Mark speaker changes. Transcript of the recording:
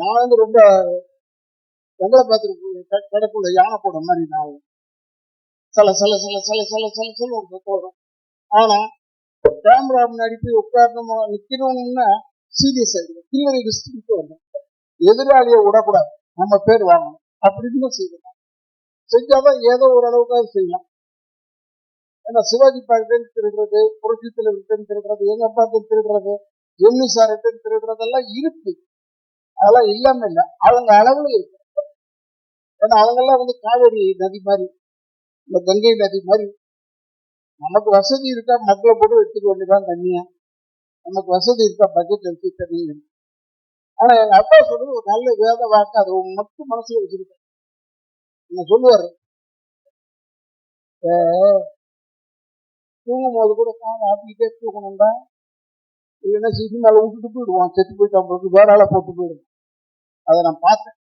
Speaker 1: நான் வந்து ரொம்ப எங்களை பார்த்துட்டு கிடக்குள்ள யானை போட மாதிரி நான் சில சில சில சில சில சில சில ஒரு சத்தம் வரும். ஆனா கேமரா நடிப்பு உட்காரணமா நிக்கணும்னா சீரியஸ் ஆயிடும் கில்லரை டிஸ்ட்ரிக்ட் வரணும் எதிராளியை விடக்கூடாது. நம்ம பேர் வாங்கணும். அப்படின்னு செய்யணும். செஞ்சாதான் ஏதோ ஓரளவுக்காவது செய்யலாம். ஏன்னா சிவாஜி பாக்கிட்ட திருடுறது புரட்சி தலைவர்கிட்ட திருடுறது எங்க அப்பாட்ட திருடுறது எம்னி சார்கிட்ட திருடுறதெல்லாம் இருக்கு. அதெல்லாம் இல்லாம இல்ல. அவங்க அளவுல இருக்கு ஏன்னா அவங்கெல்லாம் வந்து காவேரி நதி மாதிரி இந்த கங்கை நதி மாதிரி. நமக்கு வசதி இருக்கா? மக்களை போட்டு எடுத்துக்க வேண்டியதான் தண்ணியா? நமக்கு வசதி இருக்கா? பட்ஜெட் எடுத்து தண்ணி ஆனா எங்க அப்பா சொல்றது ஒரு நல்ல வேத வாக்கு. அதை மட்டும் மனசுல வச்சிருக்கேன் என்ன சொல்லுவாரு? தூங்கும் போது கூட காலை ஆட்டிக்கிட்டே தூங்கணும்டா. இல்லைன்னா சினிமால விட்டுட்டு போயிடுவான். செத்து போயிட்டான் பிறகு வேற ஆளை போட்டு போயிடுவான். அதை நான் பார்த்தேன்